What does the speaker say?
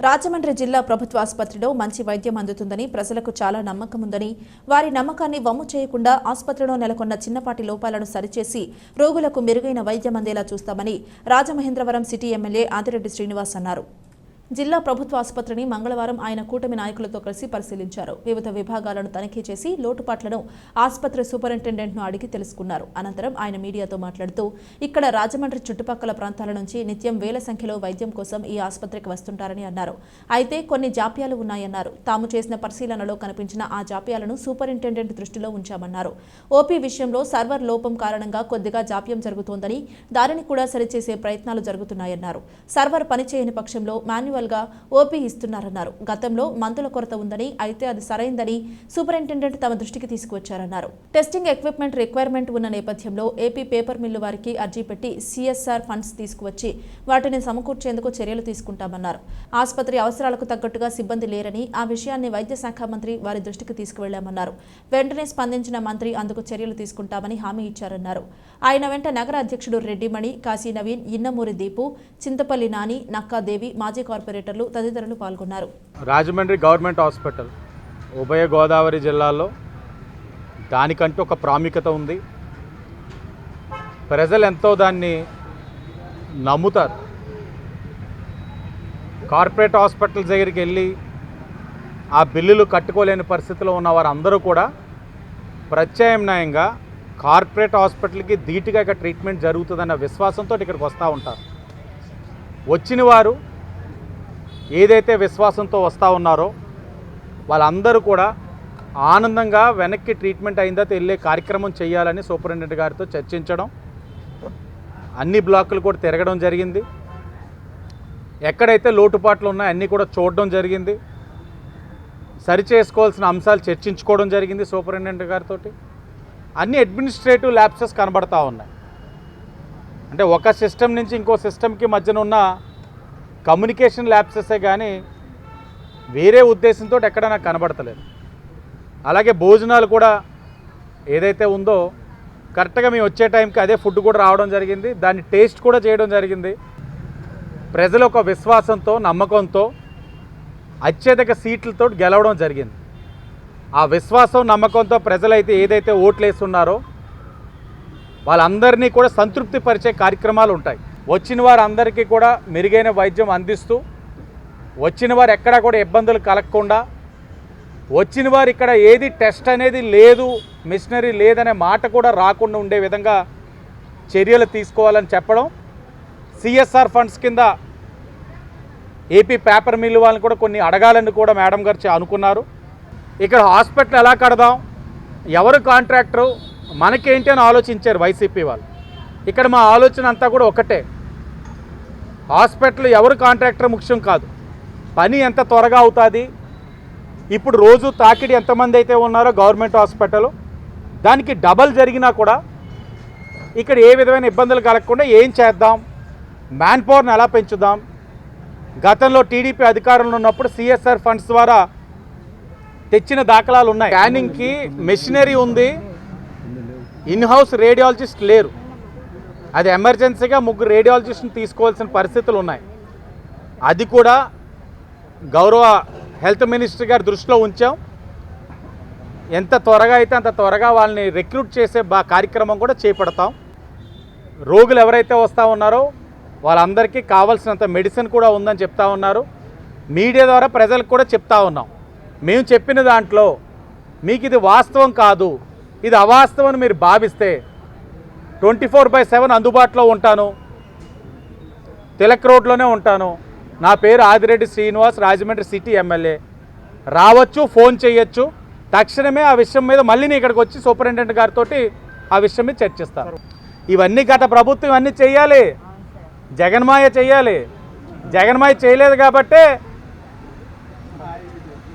రాజమండ్రి జిల్లా ప్రభుత్వ ఆసుపత్రిలో మంచి వైద్యం అందుతుందని ప్రజలకు చాలా నమ్మకం ఉందని వారి నమ్మకాన్ని వమ్ము చేయకుండా ఆసుపత్రిలో నెలకొన్న చిన్నపాటి లోపాలను సరిచేసి రోగులకు మెరుగైన వైద్యం అందేలా చూస్తామని రాజమహేంద్రవరం సిటీ ఎమ్మెల్యే ఆదిరెడ్డి శ్రీనివాస్ అన్నారు. జిల్లా ప్రభుత్వ ఆసుపత్రిని మంగళవారం ఆయన కూటమి నాయకులతో కలిసి పరిశీలించారు. వివిధ విభాగాలను తనిఖీ చేసి లోటుపాట్లను ఆసుపత్రి సూపరింటెండెంట్ను అడిగి తెలుసుకున్నారు. అనంతరం ఆయన మీడియాతో మాట్లాడుతూ ఇక్కడ రాజమండ్రి చుట్టుపక్కల ప్రాంతాల నుంచి నిత్యం వేల సంఖ్యలో వైద్యం కోసం ఈ ఆసుపత్రికి వస్తుంటారని అన్నారు. అయితే కొన్ని జాప్యాలు ఉన్నాయన్నారు. తాము చేసిన పరిశీలనలో కనిపించిన ఆ జాప్యాలను సూపరింటెండెంట్ దృష్టిలో ఉంచామన్నారు. ఓపీ విషయంలో సర్వర్ లోపం కారణంగా కొద్దిగా జాప్యం జరుగుతోందని దానిని కూడా సరిచేసే ప్రయత్నాలు జరుగుతున్నాయన్నారు. సర్వర్ పనిచేయని పక్షంలో మాన్యువల్ మాన్యువల్గా ఓపీ ఇస్తున్నారన్నారు. గతంలో మందుల కొరత ఉందని అయితే అది సరైందని సూపరింటెండెంట్ తమ దృష్టికి తీసుకువచ్చారన్నారు. టెస్టింగ్ ఎక్విప్మెంట్ రిక్వైర్మెంట్ ఉన్న నేపథ్యంలో ఏపీ పేపర్ మిల్లు వారికి అర్జీ పెట్టి సిఎస్ఆర్ ఫండ్స్ తీసుకువచ్చి వాటిని సమకూర్చేందుకు చర్యలు తీసుకుంటామన్నారు. ఆసుపత్రి అవసరాలకు తగ్గట్టుగా సిబ్బంది లేరని ఆ విషయాన్ని వైద్య శాఖ మంత్రి వారి దృష్టికి తీసుకువెళ్ళామన్నారు వెంటనే స్పందించిన మంత్రి అందుకు చర్యలు తీసుకుంటామని హామీ ఇచ్చారన్నారు. ఆయన వెంట నగర అధ్యక్షుడు రెడ్డిమణి కాశీ నవీన్ ఇన్నమూరి దీపు చింతపల్లి నాని నక్కాదేవి మాజీ ఆపరేటర్లు తదితరులు పాల్గొన్నారు. రాజమండ్రి గవర్నమెంట్ హాస్పిటల్ ఉభయ గోదావరి జిల్లాలో దానికంటూ ఒక ప్రాముఖ్యత ఉంది. ప్రజలు ఎంతో దాన్ని నమ్ముతారు. కార్పొరేట్ హాస్పిటల్స్ దగ్గరికి వెళ్ళి ఆ బిల్లులు కట్టుకోలేని పరిస్థితిలో ఉన్న వారందరూ కూడా ప్రత్యామ్నాయంగా కార్పొరేట్ హాస్పిటల్కి ధీటుగా ఇక్కడ ట్రీట్మెంట్ జరుగుతుందన్న విశ్వాసంతో ఇక్కడికి వస్తూ ఉంటారు. వచ్చిన వారు ఏదైతే విశ్వాసంతో వస్తూ ఉన్నారో వాళ్ళందరూ కూడా ఆనందంగా వెనక్కి ట్రీట్మెంట్ అయిందా వెళ్ళే కార్యక్రమం చేయాలని సూపరింటెండెంట్ గారితో చర్చించడం అన్ని బ్లాకులు కూడా తిరగడం జరిగింది. ఎక్కడైతే లోటుపాట్లు ఉన్నాయో అన్నీ కూడా చూడడం జరిగింది. సరి చేసుకోవాల్సిన అంశాలు చర్చించుకోవడం జరిగింది సూపరింటెండెంట్ గారితో అన్ని అడ్మినిస్ట్రేటివ్ ల్యాబ్సెస్ కనబడతా ఉన్నాయి. అంటే ఒక సిస్టమ్ నుంచి ఇంకో సిస్టమ్కి మధ్యన ఉన్న కమ్యూనికేషన్ ల్యాబ్సెసే కానీ వేరే ఉద్దేశంతో ఎక్కడ నాకు కనబడతలేదు. అలాగే భోజనాలు కూడా ఏదైతే ఉందో కరెక్ట్గా మేము వచ్చే టైంకి అదే ఫుడ్ కూడా రావడం జరిగింది. దాన్ని టేస్ట్ కూడా చేయడం జరిగింది. ప్రజల ఒక విశ్వాసంతో నమ్మకంతో అత్యధిక సీట్లతో గెలవడం జరిగింది. ఆ విశ్వాసం నమ్మకంతో ప్రజలైతే ఏదైతే ఓట్లు వేస్తున్నారో వాళ్ళందరినీ కూడా సంతృప్తి పరిచే కార్యక్రమాలు ఉంటాయి. వచ్చిన వారందరికీ కూడా మెరుగైన వైద్యం అందిస్తూ వచ్చిన వారు ఎక్కడా కూడా ఇబ్బందులు కలగకుండా వచ్చిన వారు ఇక్కడ ఏది టెస్ట్ అనేది లేదు మిషనరీ లేదనే మాట కూడా రాకుండా ఉండే విధంగా చర్యలు తీసుకోవాలని చెప్పడం సిఎస్ఆర్ ఫండ్స్ కింద ఏపీ పేపర్ మిల్లు వాళ్ళని కూడా కొన్ని అడగాలని కూడా మేడం గారు అనుకున్నారు. ఇక్కడ హాస్పిటల్ ఎలా కడదాం ఎవరు కాంట్రాక్టరు మనకేంటి అని ఆలోచించారు వైసీపీ వాళ్ళు. ఇక్కడ మా ఆలోచన అంతా కూడా ఒకటే. హాస్పిటల్ ఎవరు కాంట్రాక్టర్ ముఖ్యం కాదు. పని ఎంత త్వరగా అవుతుంది? ఇప్పుడు రోజు తాకిడి ఎంతమంది అయితే ఉన్నారో గవర్నమెంట్ హాస్పిటల్ దానికి డబల్ జరిగినా కూడా ఇక్కడ ఏ విధమైన ఇబ్బందులు కలగకుండా ఏం చేద్దాం? మ్యాన్ పవర్ని ఎలా పెంచుదాం? గతంలో టీడీపీ అధికారంలో ఉన్నప్పుడు సిఎస్ఆర్ ఫండ్స్ ద్వారా తెచ్చిన దాఖలాలు ఉన్నాయి. స్కానింగ్కి మెషినరీ ఉంది. ఇన్ హౌస్ రేడియాలజిస్ట్ లేరు. అది ఎమర్జెన్సీగా ముగ్గురు రేడియాలజిస్ట్ని తీసుకోవాల్సిన పరిస్థితులు ఉన్నాయి. అది కూడా గౌరవ హెల్త్ మినిస్టర్ గారి దృష్టిలో ఉంచాం. ఎంత త్వరగా అయితే అంత త్వరగా వాళ్ళని రిక్రూట్ చేసే బా కార్యక్రమం కూడా చేపడతాం. రోగులు ఎవరైతే వస్తూ ఉన్నారో వాళ్ళందరికీ కావాల్సినంత మెడిసిన్ కూడా ఉందని చెప్తా ఉన్నారు. మీడియా ద్వారా ప్రజలకు కూడా చెప్తా ఉన్నాం. మేము చెప్పిన దాంట్లో మీకు ఇది వాస్తవం కాదు ఇది అవాస్తవం అని మీరు భావిస్తే ట్వంటీ ఫోర్ బై సెవెన్ అందుబాటులో ఉంటాను. తిలక్ రోడ్లోనే ఉంటాను. నా పేరు ఆదిరెడ్డి శ్రీనివాస్ రాజమండ్రి సిటీ ఎమ్మెల్యే. రావచ్చు ఫోన్ చేయొచ్చు. తక్షణమే ఆ విషయం మీద మళ్ళీ నేను ఇక్కడికి వచ్చి సూపరింటెండెంట్ గారితో ఆ విషయం మీద చర్చిస్తాను ఇవన్నీ గత ప్రభుత్వం ఇవన్నీ చేయాలి జగన్మాయ చేయాలి జగన్మాయ చేయలేదు కాబట్టే